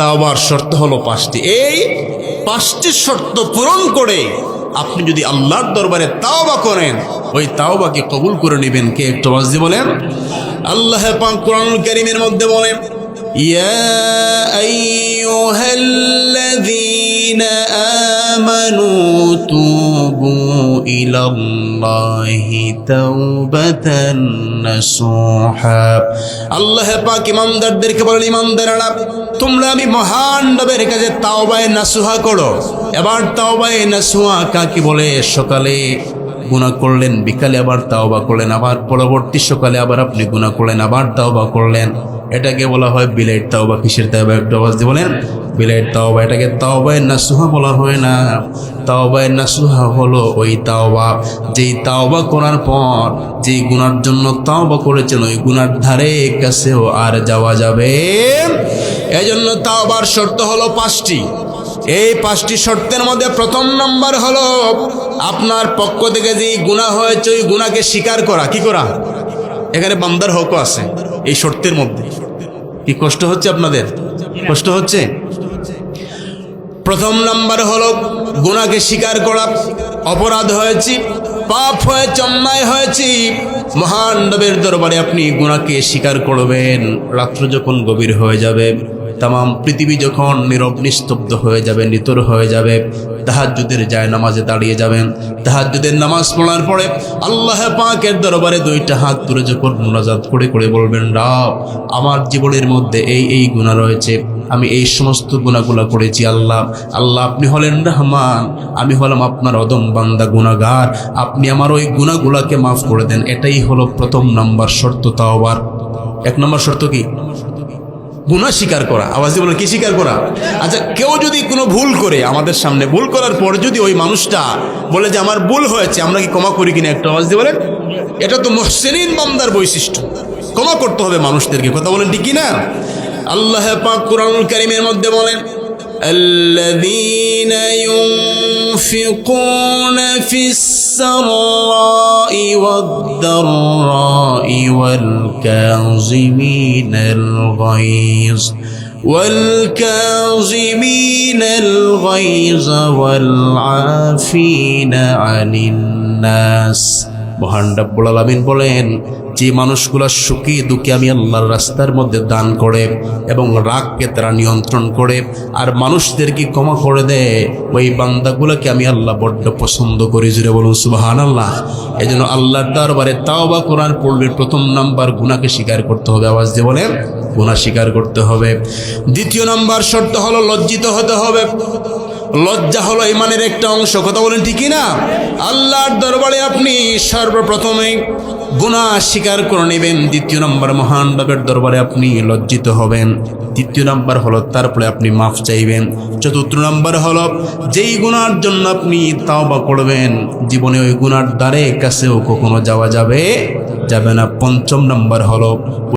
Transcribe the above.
তাওবার শর্ত হলো পাঁচটি। এই পাঁচটি শর্ত পূরণ করে আপনি যদি আল্লাহর দরবারে তাওবা করেন, ওই তাওবাকে কবুল করে নেবেন কে একটু বাজি বলেন? আল্লাহ পাক কোরআনুল কারীমের মধ্যে বলেন, ইয়া আইয়ুহাল্লাযীনা আমানু তুবু ইলাল্লাহি তাওবাতান নাসুহা। আল্লাহ পাক ইমানদারদেরকে বলেন ইমানদাররা তোমরা আমি মহান নবের কাছে তাওবায়ে নাসুহা করো। এবার তাওবায়ে নাসুহা কাকে বলে? সকালে গুণা করলেন, বিকালে আবার তাওবা করলেন, আবার পরবর্তী সকালে আবার আপনি গুণা করলেন, আবার তাওবা করলেন। এটাকে বলা হয় বিলেট তাওবা। কিসের তাওবা? একটু আওয়াজ দিয়ে বলেন। বিলেট তাওবা, এটাকে তাওবায় নাসুহা বলা হয় না। তাওবায় নাসুহা হলো ওই তাওবা, যেই তাওবা করার পর, যেই গুনার জন্য তাওবা করেছেন, ওই গুনার ধারে কাছেও আর যাওয়া যাবে। এই এজন্য তাওবার শর্ত হলো পাঁচটি। এই পাঁচটি শর্তের মধ্যে প্রথম নম্বর হলো আপনার পক্ষ থেকে যে গুণা হয়েছে, ওই গুণাকে স্বীকার করা। কি করা? এখানে বান্দার হকও আছে এই শর্তের মধ্যে। কি কষ্ট হচ্ছে আপনাদের? কষ্ট হচ্ছে? প্রথম নাম্বার হলো গুণাকে স্বীকার করা, অপরাধ হয়েছি, পাপ হয়ে, চম্মায় হয়েছি। মহান দরবারে আপনি গুণাকে স্বীকার করবেন। রাত্র যখন গভীর হয়ে যাবে তাম পৃথিবী যখন নীরব, নিস্তব্ধ হয়ে যাবে, নিতর হয়ে যাবে, তাহাজ্জুদের যায় নামাজে দাঁড়িয়ে যাবেন। তাহাজ্জুদের নামাজ পড়ার পরে আল্লাহ পাকের দরবারে দুইটা হাত তুলে যখন মোনাজাত করে করে বলবেন রাব আমার জীবনের মধ্যে এই এই গুণা রয়েছে। আমি এই সমস্ত গুণাগুলা করেছি, আল্লাহ। আল্লাহ, আপনি হলেন রহমান। আমি হলাম আপনার অদম বান্দা গুণাগার আপনি আমার ওই গুণাগুলাকে মাফ করে দেন। এটাই হলো প্রথম নাম্বার শর্ত তাওবার। এক নম্বর শর্ত কি? গুণা স্বীকার করা আওয়াজ দিয়ে বলেন কি স্বীকার করা আচ্ছা কেউ যদি কোনো ভুল করে আমাদের সামনে ভুল করার পর যদি ওই মানুষটা বলে যে আমার ভুল হয়েছে আমরা কি ক্ষমা করি কিনা একটা আওয়াজ দিয়ে বলেন এটা তো মহসেনিন বান্দার বৈশিষ্ট্য ক্ষমা করতে হবে মানুষদেরকে কথা বলেন ঠিক কিনা আল্লাহ পাক কোরআনুল কারিমের মধ্যে বলেন الذين ينفقون في السراء والضراء والكاظمين الغيظ والكاظمين الغيظ والعافين عن الناس মহান রব্বুল আলামিন বলেন যে মানুষগুলা সুখী দুঃখী আমি আল্লাহর রাস্তার মধ্যে দান করে এবং রাগকে তারা নিয়ন্ত্রণ করে, আর মানুষদেরকে ক্ষমা করে দেয়, ওই বান্দাগুলোকে আমি আল্লাহ বড্ড পছন্দ করি। জুড়ে বলুন সুবাহান আল্লাহ এই জন্য আল্লাহর দরবারে তাওবা কোরআন পড়লে প্রথম নাম্বার গুণাকে স্বীকার করতে হবে। আওয়াজ দিয়ে বলে গুণা স্বীকার করতে হবে। দ্বিতীয় নাম্বার শর্ত হলো লজ্জিত হতে হবে। লজ্জা হলো ইমানের একটা অংশ। কথা বলেন ঠিকই না আল্লাহর দরবারে আপনি সর্বপ্রথমে গুণা স্বীকার করে নেবেন। দ্বিতীয় নম্বর মহান বাবের দরবারে আপনি লজ্জিত হবেন। তৃতীয় নম্বর হলো তারপরে আপনি মাফ চাইবেন। চতুর্থ নম্বর হলো, যেই গুণার জন্য আপনি তাও বা করবেন, জীবনে ওই গুণার দ্বারে, কাছেও কখনো যাওয়া যাবে যাবে না। পঞ্চম নম্বর হলো